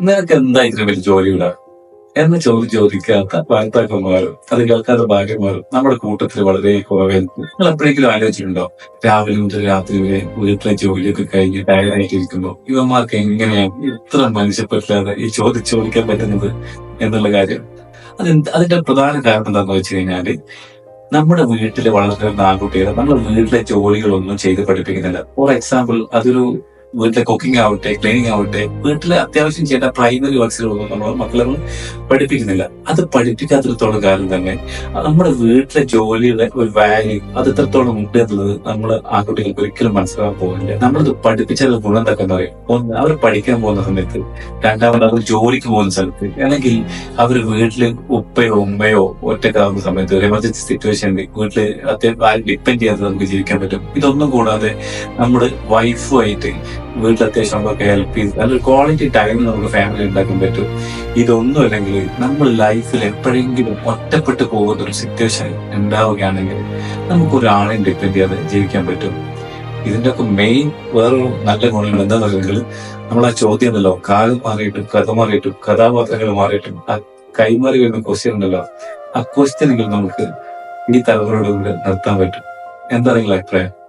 നിനക്ക് എന്താ ഇത്ര വലിയ ജോലിയുടെ? എന്ന് ചോദ്യം ചോദിക്കാത്ത ഭർത്താക്കന്മാരും അത് കേൾക്കാത്ത ഭാഗ്യമാരും നമ്മുടെ കൂട്ടത്തിൽ വളരെ കുറവായിരിക്കും നിങ്ങൾ എപ്പോഴെങ്കിലും ആലോചിച്ചിട്ടുണ്ടോ? രാവിലെ മുതൽ രാത്രി വരെ വീട്ടിലെ ജോലിയൊക്കെ കഴിഞ്ഞ് ടയറായിട്ടിരിക്കുമ്പോ ഇവന്മാർക്ക് എങ്ങനെയാണ് ഇത്ര മനുഷ്യപ്പെട്ടില്ലാതെ ഈ ചോദ്യം ചോദിക്കാൻ പറ്റുന്നത് എന്നുള്ള കാര്യം? അത് അതിന്റെ പ്രധാന കാരണം എന്താണെന്ന് വെച്ച് കഴിഞ്ഞാൽ നമ്മുടെ വീട്ടിൽ വളർത്തുന്ന ആൺകുട്ടികളെ നമ്മുടെ വീട്ടിലെ ജോലികളൊന്നും ചെയ്ത് പഠിപ്പിക്കുന്നില്ല. ഫോർ എക്സാമ്പിൾ അതൊരു വീട്ടിലെ കുക്കിംഗ് ആവട്ടെ ക്ലീനിങ് ആവട്ടെ വീട്ടിലെ അത്യാവശ്യം ചെയ്യേണ്ട പ്രൈമറി വർക്ക്സിലൊന്നും നമ്മൾ മക്കളെ പഠിപ്പിക്കുന്നില്ല. അത് പഠിപ്പിക്കാത്തിടത്തോളം കാലം തന്നെ. നമ്മുടെ വീട്ടിലെ ജോലിയുടെ ഒരു വാല്യൂ അത് എത്രത്തോളം ഉണ്ട് എന്നുള്ളത് നമ്മൾ ആ കുട്ടികൾക്ക് ഒരിക്കലും മനസ്സിലാക്കാൻ പോകുന്നില്ല. നമ്മളത് പഠിപ്പിച്ചാൽ ഗുണം എന്തൊക്കെ പറയും ഒന്ന് അവർ പഠിക്കാൻ പോകുന്ന സമയത്ത് രണ്ടാമത് അവർ ജോലിക്ക് പോകുന്ന സ്ഥലത്ത് അല്ലെങ്കിൽ അവർ വീട്ടിൽ ഉപ്പയോ ഉമ്മയോ ഒറ്റക്കാവുന്ന സമയത്ത് ഒരു എമർജൻസി സിറ്റുവേഷനിൽ വീട്ടിൽ അത്യാവശ്യം ഡിപ്പെൻഡ് ചെയ്യാതെ നമുക്ക് ജീവിക്കാൻ പറ്റും. ഇതൊന്നും കൂടാതെ നമ്മുടെ വൈഫുമായിട്ട് വീട്ടിൽ അത്യാവശ്യം നമുക്ക് ഹെൽപ്പ് ചെയ്ത് നല്ലൊരു ക്വാളിറ്റി ടൈം നമുക്ക് ഫാമിലി ഉണ്ടാക്കാൻ പറ്റും. ഇതൊന്നും അല്ലെങ്കിൽ നമ്മൾ ലൈഫിൽ എപ്പോഴെങ്കിലും ഒറ്റപ്പെട്ടു പോകുന്ന ഒരു സിറ്റുവേഷൻ ഉണ്ടാവുകയാണെങ്കിൽ നമുക്ക് ഒരാളെ ഡിപ്പെൻഡ് ചെയ്യാതെ ജീവിക്കാൻ പറ്റും. ഇതിന്റെ ഒക്കെ മെയിൻ വേറൊരു നല്ല ഗുണങ്ങൾ എന്താണെന്ന് പറയുന്നത് നമ്മൾ ആ ചോദ്യം ഉണ്ടല്ലോ കാലം മാറിയിട്ടും കഥ മാറിയിട്ടും കഥാപാത്രങ്ങൾ മാറിയിട്ടും ആ കൈമാറി വരുന്ന ക്വസ്റ്റ്യൻ ഉണ്ടല്ലോ ആ ക്വസ്റ്റ്യനെങ്കിലും നമുക്ക് ഈ തലമുറയോട് നിർത്താൻ പറ്റും. എന്താ അഭിപ്രായം?